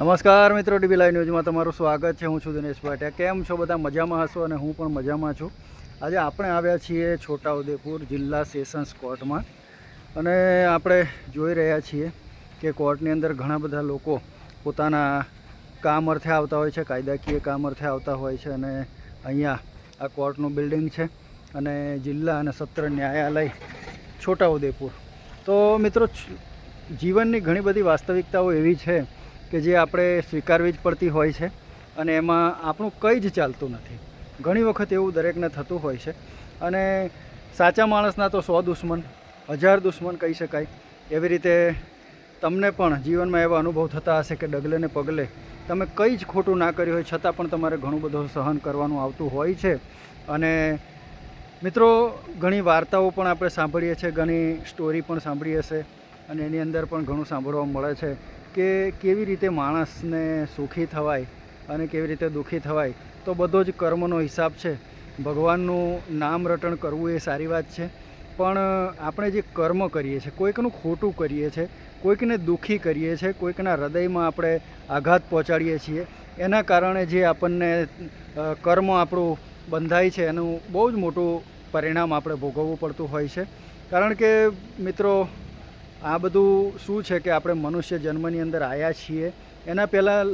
નમસ્કાર મિત્રો, dB live ન્યૂઝમાં તમારું સ્વાગત છે. હું છું દિનેશ ભાટિયા. કેમ છો? બધા મજામાં હશો અને હું પણ મજામાં છું. આજે આપણે આવ્યા છીએ છોટાઉદેપુર જિલ્લા સેશન્સ કોર્ટમાં અને આપણે જોઈ રહ્યા છીએ કે કોર્ટની અંદર ઘણા બધા લોકો પોતાના કામ અર્થે આવતા હોય છે, કાયદાકીય કામ અર્થે આવતા હોય છે અને અહીંયા આ કોર્ટનું બિલ્ડિંગ છે અને જિલ્લા અને સત્ર ન્યાયાલય છોટાઉદેપુર. તો મિત્રો, જીવનની ઘણી બધી વાસ્તવિકતાઓ એવી છે કે જે આપણે સ્વીકારવી જ પડતી હોય છે અને એમાં આપણું કંઈ જ ચાલતું નથી. ઘણી વખત એવું દરેકને થતું હોય છે. અને સાચા માણસના તો સો દુશ્મન, હજાર દુશ્મન કહી શકાય. એવી રીતે તમને પણ જીવનમાં એવા અનુભવ થતા હશે કે ડગલે ને પગલે તમે કંઈ જ ખોટું ના કર્યું હોય, છતાં પણ તમારે ઘણું બધું સહન કરવાનું આવતું હોય છે. અને મિત્રો, ઘણી વાર્તાઓ પણ આપણે સાંભળીએ છીએ, ઘણી સ્ટોરી પણ સાંભળી હશે અને એની અંદર પણ ઘણું સાંભળવા મળે છે. કે કેવી રીતે માણસને સુખી થવાય અને કેવી રીતે દુઃખી થવાય, તો બધો જ કર્મનો હિસાબ છે. ભગવાનનું નામ રટણ કરવું એ સારી વાત છે. પણ આપણે જે કર્મ કરીએ છીએ, કોઈકનું ખોટું કરીએ છીએ, કોઈકને દુઃખી કરીએ છીએ, કોઈકના હૃદયમાં આપણે આઘાત પહોંચાડીએ છીએ, એના કારણે જે આપણને કર્મ આપણું બંધાય છે, એનું બહુ જ મોટું પરિણામ આપણે ભોગવવું પડતું હોય છે. કારણ કે, મિત્રો આ બધું શું છે કે આપણે મનુષ્ય જન્મની અંદર આવ્યા છીએ? એના પહેલાં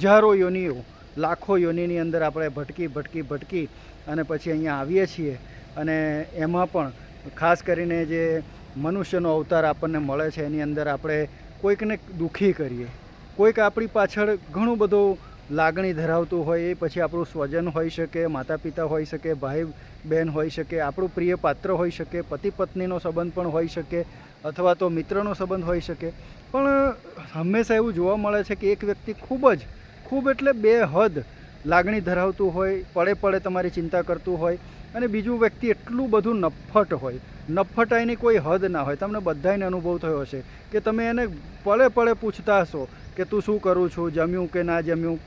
હજારો યોનિઓ, લાખો યોનિની અંદર આપણે ભટકી ભટકી ભટકી અને પછી અહીંયા આવીએ છીએ. અને એમાં પણ ખાસ કરીને જે મનુષ્યનો અવતાર આપણને મળે છે, એની અંદર આપણે કોઈકને દુઃખી કરીએ. કોઈક આપણી પાછળ ઘણું બધું લાગણી ધરાવતું હોય, એ પછી આપણું સ્વજન હોઈ શકે માતા પિતા હોઈ શકે ભાઈ બહેન હોઈ શકે, આપણું પ્રિય પાત્ર હોઈ શકે પતિ પત્નીનો સંબંધ પણ હોઈ શકે. અથવા તો મિત્રનો સંબંધ હોઈ શકે. પણ, હંમેશા એવું જોવા મળે છે કે એક વ્યક્તિ ખૂબ જ, ખૂબ એટલે બે હદ લાગણી ધરાવતું હોય, પડે પડે તમારી ચિંતા કરતું હોય અને બીજું વ્યક્તિ એટલું બધું નફ્ફટ હોય. નફટાઈની કોઈ હદ ના હોય. તમને બધાને અનુભવ થયો હશે કે તમે એને પડે પડે પૂછતા હશો કે તું શું કરું છું? જમ્યું કે ના જમ્યું?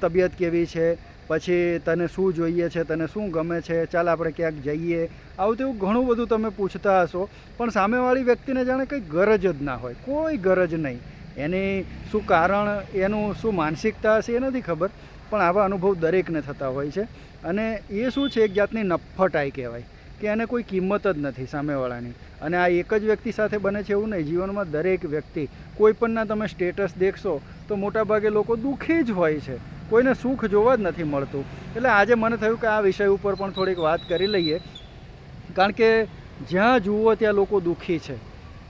તબિયત કેવી છે? પછી તને શું જોઈએ છે, તને શું ગમે છે, ચાલ આપણે ક્યાંક જઈએ. આવું તેવું ઘણું બધું તમે પૂછતા હશો, પણ સામેવાળી વ્યક્તિને જાણે કંઈ ગરજ જ ના હોય, કોઈ ગરજ નહીં. એની શું કારણ, એનું શું માનસિકતા હશે એ નથી ખબર, પણ આવા અનુભવ દરેકને થતા હોય છે. અને એ શું છે, એક જાતની નફ્ફટાઈ કહેવાય, કે એને કોઈ કિંમત જ નથી સામેવાળાની. અને આ એક જ વ્યક્તિ સાથે બને છે એવું નહીં, જીવનમાં દરેક વ્યક્તિ, કોઈ પણના તમે સ્ટેટસ દેખશો, તો મોટાભાગે લોકો દુઃખી જ હોય છે. કોઈને સુખ જોવા જ નથી મળતું. એટલે આજે મને થયું કે આ વિષય ઉપર પણ થોડીક વાત કરી લઈએ. કારણ કે જ્યાં જુઓ ત્યાં લોકો દુઃખી છે.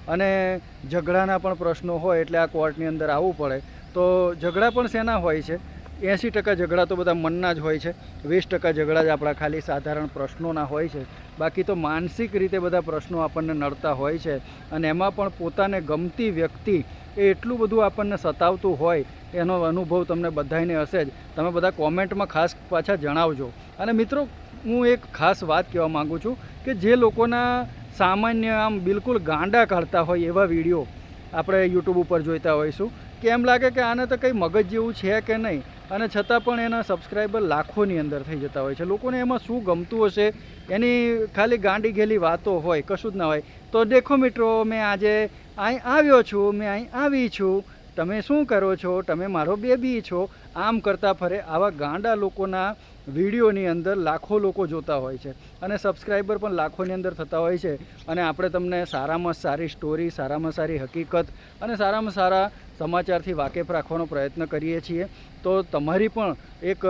અને ઝઘડાના પણ પ્રશ્નો હોય એટલે આ કોર્ટની અંદર આવવું પડે. તો ઝઘડા પણ શેના હોય છે? એંસી ટકા ઝઘડા તો બધા મનના જ હોય છે. વીસ ટકા ઝઘડા જ આપણા ખાલી સાધારણ પ્રશ્નોના હોય છે. બાકી તો માનસિક રીતે બધા પ્રશ્નો આપણને નડતા હોય છે. અને એમાં પણ પોતાને ગમતી વ્યક્તિ એ એટલું બધું આપણને સતાવતું હોય, એનો અનુભવ તમને બધાને હશે જ. તમે બધા કોમેન્ટમાં ખાસ પાછા જણાવજો. અને મિત્રો, હું એક ખાસ વાત કહેવા માગું છું કે જે લોકોના સામાન્ય, આમ બિલકુલ ગાંડા કાઢતા હોય એવા વીડિયો આપણે યુટ્યુબ ઉપર જોઈતા હોઈશું, કે એમ લાગે કે આને તો કંઈ મગજ જેવું છે કે નહીં? અને છતાં પણ એના સબસ્ક્રાઈબર લાખોની અંદર થઈ જતા હોય છે. લોકોને એમાં શું ગમતું હશે? એની ખાલી ગાંડી ગેલી વાતો હોય, કશું જ ના હોય. તો દેખો મિત્રો, મેં આજે અહીં આવ્યો છું, મેં અહીં આવી છું. તમે શું કરો છો? તમે મારો બેબી છો. આમ કરતા ફરે આવા ગાંડા લોકોના વિડીયોની અંદર લાખો લોકો જોતા હોય છે અને સબસ્ક્રાઈબર પણ લાખોની અંદર થતા હોય છે અને આપણે તમને સારામાં સારી સ્ટોરી, સારામાં સારી હકીકત અને સારામાં સારા સમાચારથી વાકેફ રાખવાનો પ્રયત્ન કરીએ છીએ. તો તમારી પણ એક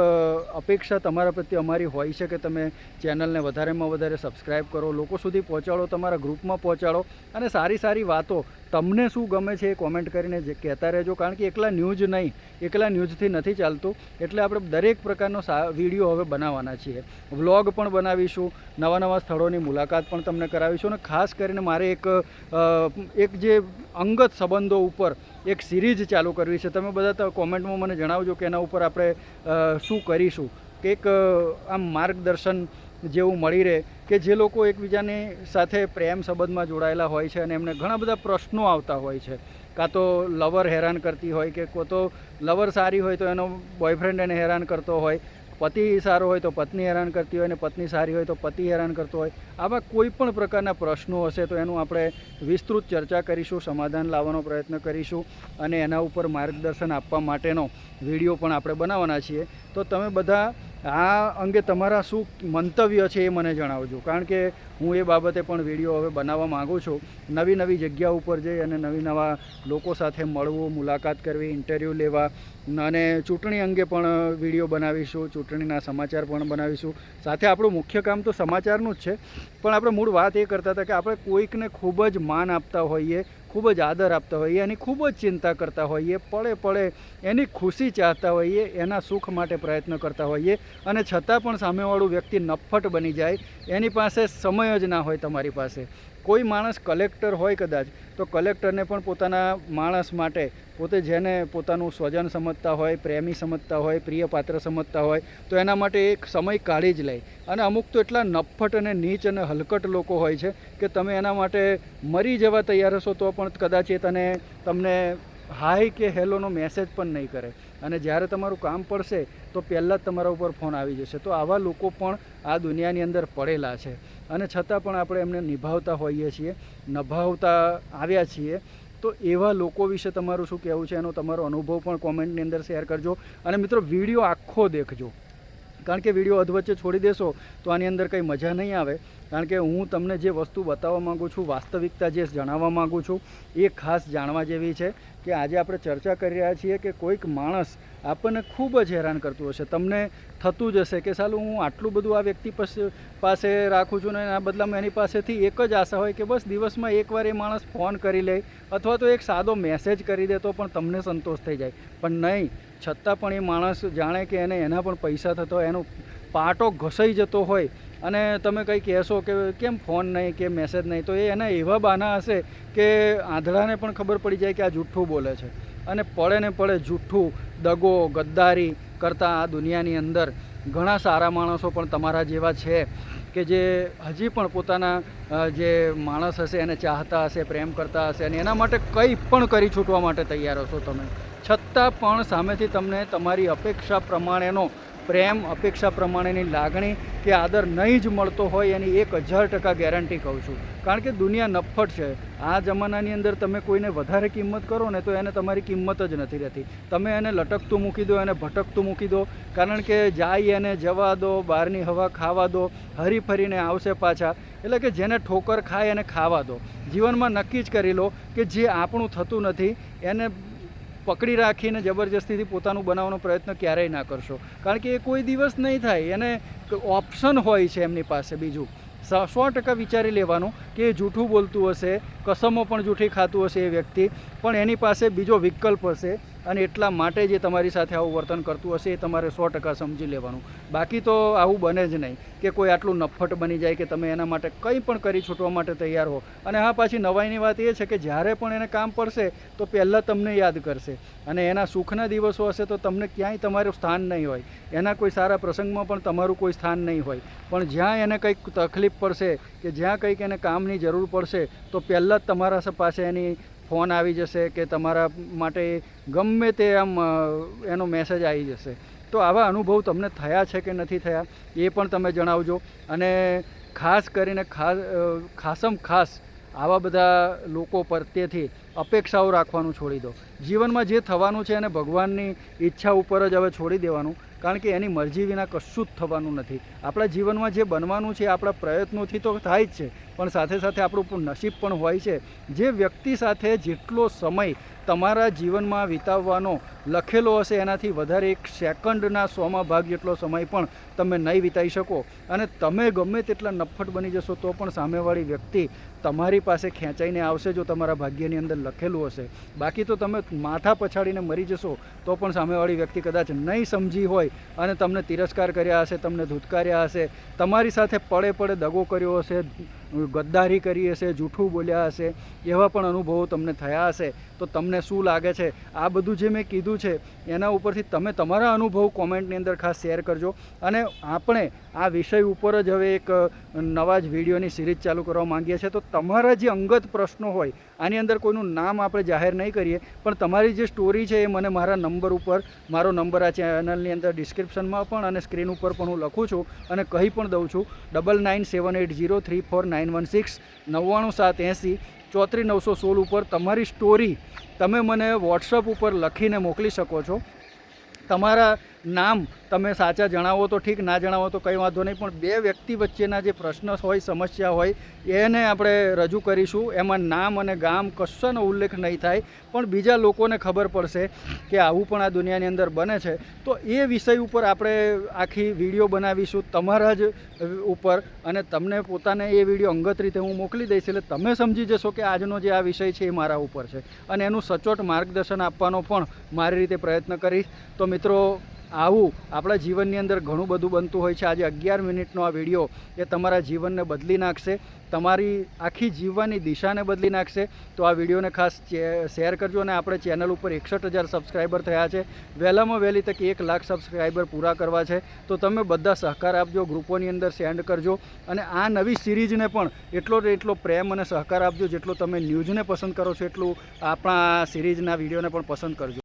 અપેક્ષા તમારા પ્રત્યે અમારી હોય છે કે તમે ચેનલને વધારેમાં વધારે સબસ્ક્રાઈબ કરો, લોકો સુધી પહોંચાડો, તમારા ગ્રુપમાં પહોંચાડો અને સારી સારી વાતો તમને શું ગમે છે એ કોમેન્ટ કરીને જે કહેતા રહેજો. કારણ કે એકલા ન્યૂઝ નહીં, એકલા ન્યૂઝથી નથી ચાલતું. એટલે આપણે દરેક પ્રકારનો સા, વીડિયો હવે બનાવવાના છીએ. વ્લોગ પણ બનાવીશું, નવા નવા સ્થળોની મુલાકાત પણ તમને કરાવીશું અને ખાસ કરીને મારે એક એક જે અંગત સંબંધો ઉપર એક સિરીઝ ચાલુ કરવી છે. તમે બધા કોમેન્ટમાં મને જણાવજો કે એના ઉપર આપણે શું કરીશું. કે એક આમ માર્ગદર્શન જેવું મળી રહે કે જે લોકો એકબીજાની સાથે પ્રેમ સંબંધમાં જોડાયેલા હોય છે અને એમને ઘણા બધા પ્રશ્નો આવતા હોય છે. કાં તો લવર હેરાન કરતી હોય કે કો તો લવર સારી હોય તો એનો બોયફ્રેન્ડ એને હેરાન કરતો હોય. પતિ સારો હોય તો પત્ની હેરાન કરતી હોય ને પત્ની સારી હોય તો પતિ હેરાન કરતો હોય, આવા કોઈ પણ પ્રકારના પ્રશ્નો હશે તો એનું આપણે વિસ્તૃત ચર્ચા કરીશું, સમાધાન લાવવાનો પ્રયત્ન કરીશું અને એના ઉપર માર્ગદર્શન આપવા માટેનો વીડિયો પણ આપણે બનાવવાના છીએ. તો તમે બધા આ અંગે તમારા શું મંતવ્ય છે એ મને જણાવજો. કારણ કે હું એ બાબતે પણ વીડિયો હવે બનાવવા માગું છું. નવી નવી જગ્યા ઉપર જઈ અને નવી નવા લોકો સાથે મળવું, મુલાકાત કરવી, ઇન્ટરવ્યૂ લેવા અને ચૂંટણી અંગે પણ વીડિયો બનાવીશું, ચૂંટણીના સમાચાર પણ બનાવીશું. સાથે આપણું મુખ્ય કામ તો સમાચારનું જ છે. પણ આપણે મૂળ વાત એ કરતા હતા કે આપણે કોઈકને ખૂબ જ માન આપતા હોઈએ ખૂબ જ આદર આપતા હોઈએ, એની ખૂબ જ ચિંતા કરતા હોઈએ, પળે પળે એની ખુશી ચાહતા હોઈએ, એના સુખ માટે પ્રયત્ન કરતા હોઈએ અને છતાં પણ સામેવાળું વ્યક્તિ નફ્ફટ બની જાય, એની પાસે સમય જ ના હોય તમારી પાસે. કોઈ માણસ કલેક્ટર હોય કદાચ, તો કલેક્ટરને પણ પોતાના માણસ માટે, પોતે જેને પોતાનું સ્વજન સમજતા હોય, પ્રેમી સમજતા હોય, પ્રિય પાત્ર સમજતા હોય, તો એના માટે એક સમય કાઢી જ લે. અને અમુક તો એટલા નફ્ફટ અને નીચ અને હલકટ લોકો હોય છે કે તમે એના માટે મરી જવા તૈયાર હશો તો પણ કદાચ એ તને, તમને હાય કે હેલોનો મેસેજ પણ નહીં કરે. અને જ્યારે તમારું કામ પડશે, તો પહેલાં જ તમારા ઉપર ફોન આવી જશે. તો આવા લોકો પણ આ દુનિયાની અંદર પડેલા છે. અને છતાં પણ આપણે એમને નિભાવતા હોઈએ છીએ, નભાવતા આવ્યા છીએ, તો એવા લોકો વિશે તમારું શું કહેવું છે? એનો તમારો અનુભવ પણ કોમેન્ટની અંદર શેર કરજો. અને મિત્રો, વીડિયો આખો દેખજો. કારણ કે વીડિયો અધવચ્ચે છોડી દેશો, તો આની અંદર કંઈ મજા નહીં આવે. કારણ કે હું તમને જે વસ્તુ બતાવવા માગું છું, વાસ્તવિકતા જે જણાવવા માગું છું, એ ખાસ જાણવા જેવી છે કે આજે આપણે ચર્ચા કરી રહ્યા છીએ કે કોઈક માણસ આપણને ખૂબ જ હેરાન કરતું હશે. તમને થતું જ હશે કે સાલું હું આટલું બધું આ વ્યક્તિ પાસે રાખું છું ને આ બદલામાં એની પાસેથી એક જ આશા હોય કે બસ દિવસમાં એકવાર એ માણસ ફોન કરી લે અથવા તો એક સાદો મેસેજ કરી દે તો પણ તમને સંતોષ થઈ જાય. પણ નહીં, છતાં પણ એ માણસ જાણે કે એને એના પણ પૈસા થતો એનો પાટો ઘસાઈ જતો હોય અને તમે કંઈ કહેશો કે કેમ ફોન નહીં કે મેસેજ નહીં? તો એ એના એવા બાના હશે કે આંધળાને પણ ખબર પડી જાય કે આ જૂઠ્ઠું બોલે છે. અને પડે ને પડે જૂઠ્ઠું, દગો, ગદ્દારી કરતાં આ દુનિયાની અંદર ઘણા સારા માણસો પણ તમારા જેવા છે કે જે હજી પણ પોતાના જે માણસ હશે એને ચાહતા હશે, પ્રેમ કરતા હશે અને એના માટે કંઈ પણ કરી છૂટવા માટે તૈયાર હશો તમે. છતાં પણ સામેથી તમને તમારી અપેક્ષા પ્રમાણેનો પ્રેમ અપેક્ષા પ્રમાણેની લાગણી કે આદર નહીં જ મળતો હોય એની એક હજાર ટકા ગેરંટી કહું છું. કારણ કે દુનિયા નફ્ફટ છે. આ જમાનાની અંદર તમે કોઈને વધારે કિંમત કરો ને તો એને તમારી કિંમત જ નથી રહેતી. તમે એને લટકતું મૂકી દો, એને ભટકતું મૂકી દો. કારણ કે જાય એને જવા દો, બહારની હવા ખાવા દો, હરી ફરીને આવશે પાછા. એટલે કે જેને ઠોકર ખાય એને ખાવા દો. જીવનમાં નક્કી જ કરી લો કે જે આપણું થતું નથી, એને પકડી રાખીને જબરજસ્તીથી પોતાનું બનાવવાનો પ્રયત્ન ક્યારેય ના કરશો. કારણ કે એ કોઈ દિવસ નહીં થાય. એને ઓપ્શન હોય છે એમની પાસે બીજું. સ- ટકા વિચારી લેવાનું કે એ જૂઠું બોલતું હશે, કસમો પણ જૂઠી ખાતું હશે એ વ્યક્તિ, પણ એની પાસે બીજો વિકલ્પ હશે અને એટલા માટે જે તમારી સાથે આવું વર્તન કરતું હશે એ તમારે સો ટકા સમજી લેવાનું. બાકી તો આવું બને જ નહીં કે કોઈ આટલું નફ્ફટ બની જાય કે તમે એના માટે કંઈ પણ કરી છૂટવા માટે તૈયાર હો. અને હા, પાછી નવાઈની વાત એ છે કે જ્યારે પણ એને કામ પડશે તો પહેલાં તમને યાદ કરશે. અને એના સુખના દિવસો હશે તો તમને ક્યાંય તમારું સ્થાન નહીં હોય. એના કોઈ સારા પ્રસંગમાં પણ તમારું કોઈ સ્થાન નહીં હોય. પણ જ્યાં એને કંઈક તકલીફ પડશે કે જ્યાં કંઈક એને કામની જરૂર પડશે તો પહેલાં જ તમારા પાસે એની ફોન આવી જશે કે તમારા માટે ગમે તે આમ એનો મેસેજ આવી જશે. તો આવા અનુભવ તમને થયા છે કે નથી થયા, એ પણ તમે જણાવજો. અને ખાસ કરીને ખાસ ખાસમ ખાસ આવા બધા લોકો પ્રત્યેથી અપેક્ષાઓ રાખવાનું છોડી દો. જીવનમાં જે થવાનું છે એને ભગવાનની ઈચ્છા ઉપર જ હવે છોડી દેવાનું. કારણ કે એની મરજી વિના કશું જ થવાનું નથી. આપણા જીવનમાં જે બનવાનું છે, આપણા પ્રયત્નોથી તો થાય જ છે, પણ સાથે સાથે આપણું પણ નસીબ પણ હોય છે. જે વ્યક્તિ સાથે જેટલો સમય તમારા જીવનમાં વિતાવવાનો લખેલો હશે, એનાથી વધારે એક સેકન્ડના સોમાં ભાગ જેટલો સમય પણ તમે નહીં વિતાવી શકો. અને તમે ગમે તેટલા નફ્ફટ બની જશો, તો પણ સામેવાળી વ્યક્તિ તમારી પાસે ખેંચાઈને આવશે જો તમારા ભાગ્યની અંદર લખેલું હશે. બાકી તો તમે માથા પછાડીને મરી જશો, તો પણ સામેવાળી વ્યક્તિ કદાચ નહીં સમજી હોય અને તમને તિરસ્કાર કર્યા હશે, તમને ધૂતકાર્યા હશે, તમારી સાથે પડે પડે દગો કર્યો હશે ગદ્દારી કરી હશે, જૂઠું બોલ્યા હશે, એવા પણ અનુભવો તમને થયા હશે, તો તમને શું લાગે છે? આ બધું જે મેં કીધું છે, એના ઉપરથી તમે તમારા અનુભવ કોમેન્ટની અંદર ખાસ શેર કરજો. અને આપણે આ વિષય ઉપર જ હવે એક નવા જ વિડીયોની સિરીઝ ચાલુ કરવા માંગીએ છીએ. તો તમારા જે અંગત પ્રશ્નો હોય, આની અંદર કોઈનું નામ આપણે જાહેર નહીં કરીએ, પણ તમારી જે સ્ટોરી છે એ મને મારા નંબર ઉપર, મારો નંબર આ ચેનલની અંદર ડિસ્ક્રિપ્શનમાં પણ અને સ્ક્રીન ઉપર પણ હું લખું છું અને કહી પણ દઉં છું. Double nine seven eight zero three four nine one six નવ્વાણું સાત એંસી ચોત્રીસ નવસો સોળ ઉપર તમારી સ્ટોરી તમે મને વોટ્સઅપ ઉપર લખીને મોકલી શકો છો તમારા નામ તમે સાચા જણાવો તો ઠીક, ના જણાવો તો કંઈ વાંધો નહીં. પણ બે વ્યક્તિ વચ્ચેના જે પ્રશ્ન હોય, સમસ્યા હોય, એને આપણે રજૂ કરીશું. એમાં નામ અને ગામ કશાનો ઉલ્લેખ નહીં થાય. પણ બીજા લોકોને ખબર પડશે કે આવું પણ આ દુનિયાની અંદર બને છે. તો એ વિષય ઉપર આપણે આખી વીડિયો બનાવીશું તમારા જ ઉપર. અને તમને પોતાને એ વીડિયો અંગત રીતે હું મોકલી દઈશ એટલે તમે સમજી જશો કે આજનો જે આ વિષય છે એ મારા ઉપર છે. અને એનું સચોટ માર્ગદર્શન આપવાનો પણ મારી રીતે પ્રયત્ન કરીશ. તો મિત્રો આવું આપણા જીવનની અંદર ઘણું બધું બનતું હોય છે. આજે અગિયાર મિનિટનો આ વીડિયો એ તમારા જીવનને બદલી નાખશે. તમારી આખી જીવવાની દિશાને બદલી નાખશે. તો આ વિડીયોને ખાસ શેર કરજો અને આપણે ચેનલ ઉપર એકસઠ હજાર સબસ્ક્રાઈબર થયા છે. વહેલામાં વહેલી તક એક લાખ સબસ્ક્રાઈબર પૂરા કરવા છે. તો તમે બધા સહકાર આપજો, ગ્રુપોની અંદર સેન્ડ કરજો અને આ નવી સિરીઝને પણ એટલો એટલો પ્રેમ અને સહકાર આપજો જેટલો તમે ન્યૂઝને પસંદ કરો છો, એટલું આપણા સિરીઝના વિડીયોને પણ પસંદ કરજો.